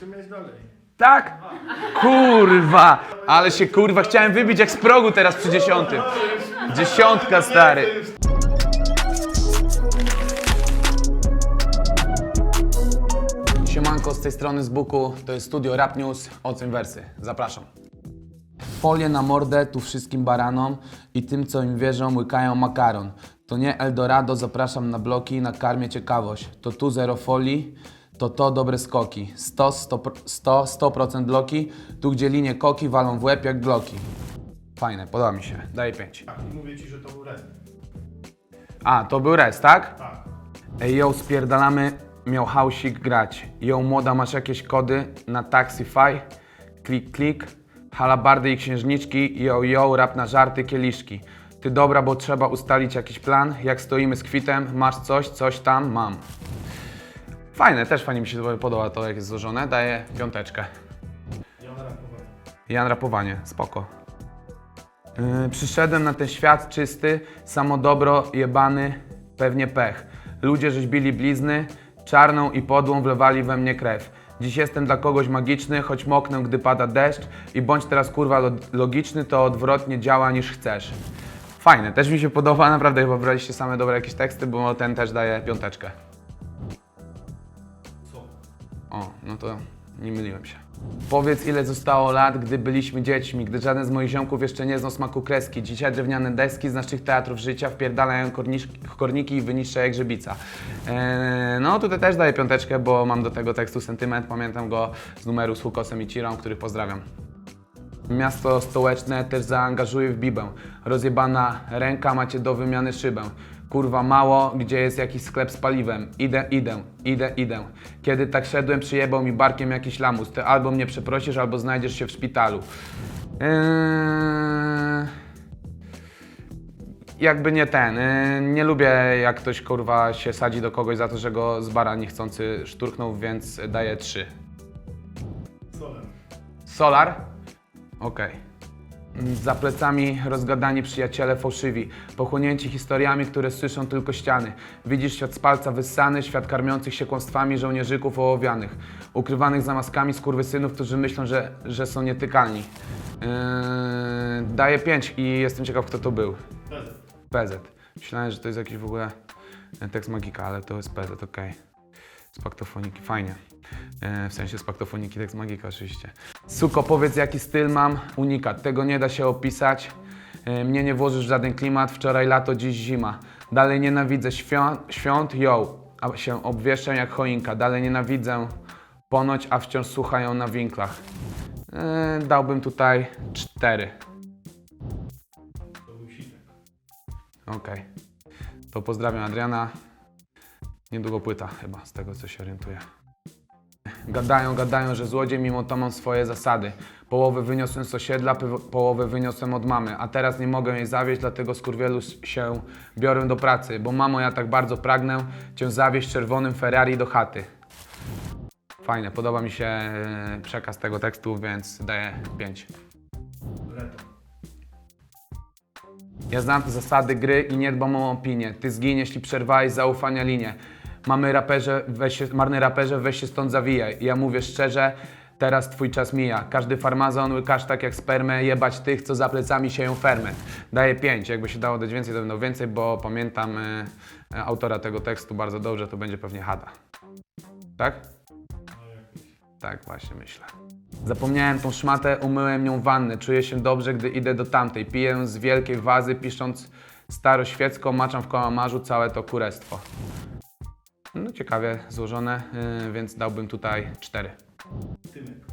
Jeszcze miałeś dalej. Tak? Kurwa! Ale się kurwa chciałem wybić jak z progu teraz przy dziesiątym. Dziesiątka, stary. Siemanko, z tej strony z Buku, to jest studio Rap News, ocen wersy. Zapraszam. Folie na mordę tu wszystkim baranom i tym, co im wierzą, łykają makaron. To nie Eldorado, zapraszam na bloki, na karmię ciekawość. To tu zero folii, to to dobre skoki. 100, 100, 100, 100% bloki, tu gdzie linie koki walą w łeb jak bloki. Fajne, podoba mi się, daję 5. Tak, i mówię ci, że to był red. A, to był res, tak? Tak. Ej, yo, spierdalamy, miał hausik grać. Yo, młoda, masz jakieś kody na Taxify? Klik, klik. Halabardy i księżniczki, yo, yo, rap na żarty, kieliszki. Ty dobra, bo trzeba ustalić jakiś plan. Jak stoimy z kwitem, masz coś, coś tam, mam. Fajne, też fajnie mi się podoba to, jak jest złożone. Daję piąteczkę. Ja na rapowanie. Jan Rapowanie, spoko. Yy, przyszedłem na ten świat czysty, samo dobro, jebany, pewnie pech. Ludzie rzeźbili blizny, czarną i podłą wlewali we mnie krew. Dziś jestem dla kogoś magiczny, choć moknę, gdy pada deszcz i bądź teraz kurwa lo- logiczny, to odwrotnie działa niż chcesz. Fajne, też mi się podoba, naprawdę chyba braliście same dobre jakieś teksty, bo ten też daje piąteczkę. Co? O, no to nie myliłem się. Powiedz, ile zostało lat, gdy byliśmy dziećmi, gdy żaden z moich ziomków jeszcze nie znał smaku kreski. Dzisiaj drewniane deski z naszych teatrów życia wpierdalają korniki i wyniszcza jak grzybica. Eee, no tutaj też daję piąteczkę, bo mam do tego tekstu sentyment. Pamiętam go z numeru z Hukosem i Cirą, których pozdrawiam. Miasto stołeczne też zaangażuje w bibę. Rozjebana ręka macie do wymiany szybę. Kurwa mało, gdzie jest jakiś sklep z paliwem. Idę, idę, idę, idę. Kiedy tak szedłem, przyjebał mi barkiem jakiś lamus. Ty albo mnie przeprosisz, albo znajdziesz się w szpitalu. Eee... Jakby nie ten. Eee, nie lubię jak ktoś kurwa się sadzi do kogoś za to, że go z bara niechcący szturchnął, więc daję 3. Solem. Solar? Okej. Mm, Za plecami rozgadani przyjaciele fałszywi, pochłonięci historiami, które słyszą tylko ściany. Widzisz świat z palca wyssany, świat karmiących się kłamstwami żołnierzyków ołowianych, ukrywanych za maskami skurwysynów, którzy myślą, że, że są nietykalni. Yy, daję 5 i jestem ciekaw, kto to był. PZ. Myślałem, że to jest jakiś w ogóle e, tekst magika, ale to jest PZ, okej. Z paktofoniki, fajnie. E, w sensie z paktofoniki tekst magika oczywiście. Suko, powiedz jaki styl mam? Unikat, tego nie da się opisać. E, mnie nie włożysz w żaden klimat, wczoraj lato, dziś zima. Dalej nienawidzę świąt, świąt yo, a się obwieszczę jak choinka. Dalej nienawidzę ponoć, a wciąż słuchają na winklach. E, dałbym tutaj cztery. Okej. To pozdrawiam Adriana. Niedługo płyta chyba, z tego co się orientuję. Gadają, gadają, że złodziej, mimo to mam swoje zasady. Połowę wyniosłem z osiedla, po- połowę wyniosłem od mamy, a teraz nie mogę jej zawieść, dlatego skurwielu się biorę do pracy, bo mamo, ja tak bardzo pragnę cię zawieść czerwonym Ferrari do chaty. Fajne, podoba mi się e, przekaz tego tekstu, więc daję 5. Reto. Ja znam te zasady gry i nie dbam o opinię. Ty zgiń, jeśli przerwałeś zaufania linię. Mamy raperze, weź się, marny raperze, weź się stąd zawijaj. I ja mówię szczerze, teraz twój czas mija. Każdy farmazon łykasz tak jak spermę, jebać tych, co za plecami sieją ferment. Daję 5. Jakby się dało dać więcej, to będą więcej, bo pamiętam e, e, autora tego tekstu bardzo dobrze, to będzie pewnie Hada. Tak? Tak właśnie myślę. Zapomniałem tą szmatę, umyłem nią wannę. Czuję się dobrze, gdy idę do tamtej. Piję z wielkiej wazy, pisząc staroświecko, maczam w kałamarzu całe to kurestwo. No ciekawie złożone, yy, więc dałbym tutaj cztery. Tymek.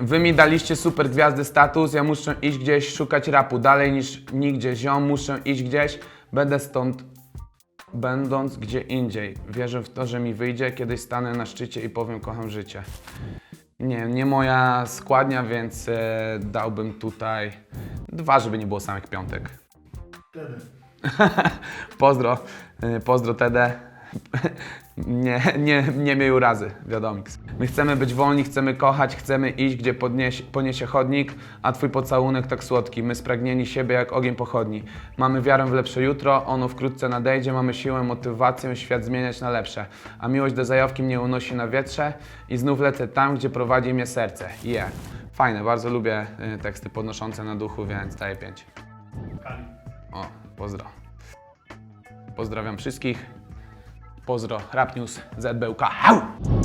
Wy mi daliście super gwiazdy status, ja muszę iść gdzieś szukać rapu. Dalej niż nigdzie, ziom, muszę iść gdzieś. Będę stąd, będąc gdzie indziej. Wierzę w to, że mi wyjdzie, kiedyś stanę na szczycie i powiem kocham życie. Nie, nie moja składnia, więc e, dałbym tutaj dwa, żeby nie było samych piątek. Pozdro, y, pozdro Tede. Nie, nie, nie miej urazy, wiadomiks. My chcemy być wolni, chcemy kochać, chcemy iść, gdzie podniesie, poniesie chodnik, a twój pocałunek tak słodki. My spragnieni siebie jak ogień pochodni. Mamy wiarę w lepsze jutro, ono wkrótce nadejdzie, mamy siłę, motywację, świat zmieniać na lepsze. A miłość do zajawki mnie unosi na wietrze i znów lecę tam, gdzie prowadzi mnie serce. Yeah. Fajne, bardzo lubię y, teksty podnoszące na duchu, więc daję 5. Kali. O, pozdro. Pozdrawiam wszystkich. Pozdro, Rap News, ZBUK. Hau!